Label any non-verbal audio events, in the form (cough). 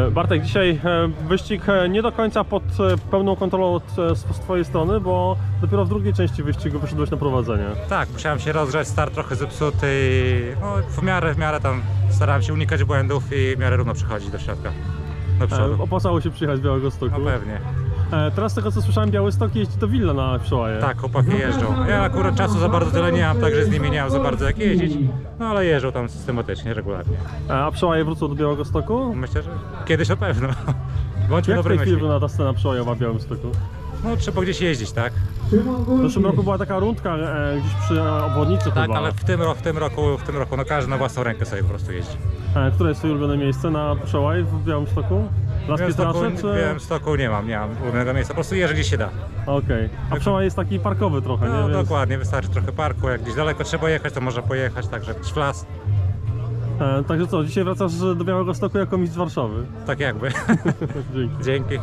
E, Bartek, dzisiaj e, wyścig e, nie do końca pod e, pełną kontrolą od, e, z twojej strony, bo dopiero w drugiej części wyścigu wyszedłeś na prowadzenie. Tak, musiałem się rozgrzać, start trochę zepsuty i no, w miarę, w miarę tam starałem się unikać błędów i w miarę równo przychodzić do środka. Do E, przodu. Opłacało się przyjechać z Białegostoku. No pewnie. E, Teraz z tego co słyszałem, Białystok jeździ do Wilna na przełaje. Tak, chłopaki jeżdżą. Ja akurat czasu za bardzo tyle nie mam, także z nimi nie mam za bardzo jak jeździć. No ale jeżdżą tam systematycznie, regularnie. E, A przełaje wrócą do Białegostoku? Myślę, że kiedyś na pewno. (laughs) Bądźmy Jak w tej dobrymi. chwili wygląda ta scena przełajowa w Białymstoku? No trzeba gdzieś jeździć, tak? W zeszłym roku była taka rundka e, gdzieś przy e, obwodnicy Tak, chyba. ale w tym, ro- w tym roku, w tym roku no każdy na własną rękę sobie po prostu jeździ. E, które jest twoje ulubione miejsce na przełaj w Białymstoku? Las Pietracze czy... w Białymstoku nie mam, nie mam ulubionego miejsca, po prostu jeżdżę gdzie się da. Okej. A przełaj jest taki parkowy trochę, No nie? Więc, dokładnie, wystarczy trochę parku, jak gdzieś daleko trzeba jechać, to można pojechać, także szflas, e, także co, dzisiaj wracasz do Białegostoku jako mistrz Warszawy. tak jakby. (laughs) Dzięki. Dzięki.